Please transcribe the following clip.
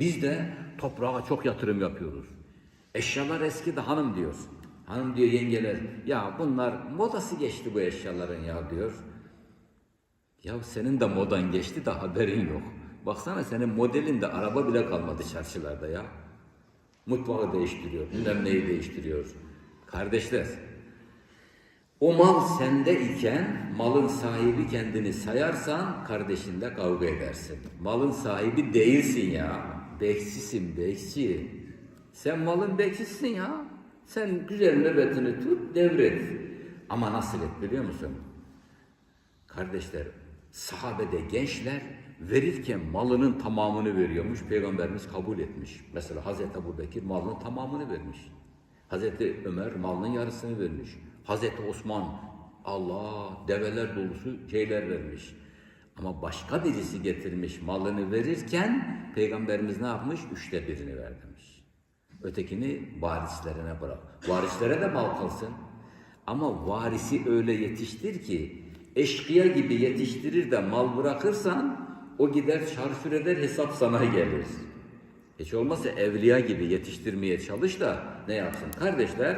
Biz de toprağa çok yatırım yapıyoruz. Eşyalar eski de hanım diyor. Hanım diyor yengeler ya bunlar modası geçti bu eşyaların ya diyor. Ya senin de modan geçti de haberin yok. Baksana senin modelinde araba bile kalmadı çarşılarda ya. Mutfağı değiştiriyor, bilmem neyi değiştiriyor. Kardeşler, o mal sende iken malın sahibi kendini sayarsan kardeşinle kavga edersin. Malın sahibi değilsin ya. Bekçisin bekçi. Sen malın bekçisisin ya. Sen güzel nöbetini tut devret. Ama nasıl et biliyor musun? Kardeşler, sahabede gençler verirken malının tamamını veriyormuş. Peygamberimiz kabul etmiş. Mesela Hazreti Ebu Bekir malının tamamını vermiş. Hazreti Ömer malının yarısını vermiş. Hazreti Osman Allah develer dolusu şeyler vermiş. Ama başka birisi getirmiş malını verirken Peygamberimiz ne yapmış? Üçte birini ver demiş. Ötekini varislerine bırak. Varislere de mal kalsın. Ama varisi öyle yetiştir ki eşkıya gibi yetiştirir de mal bırakırsan o gider çarşur eder hesap sana gelir. Hiç olmazsa evliya gibi yetiştirmeye çalış da ne yapsın? Kardeşler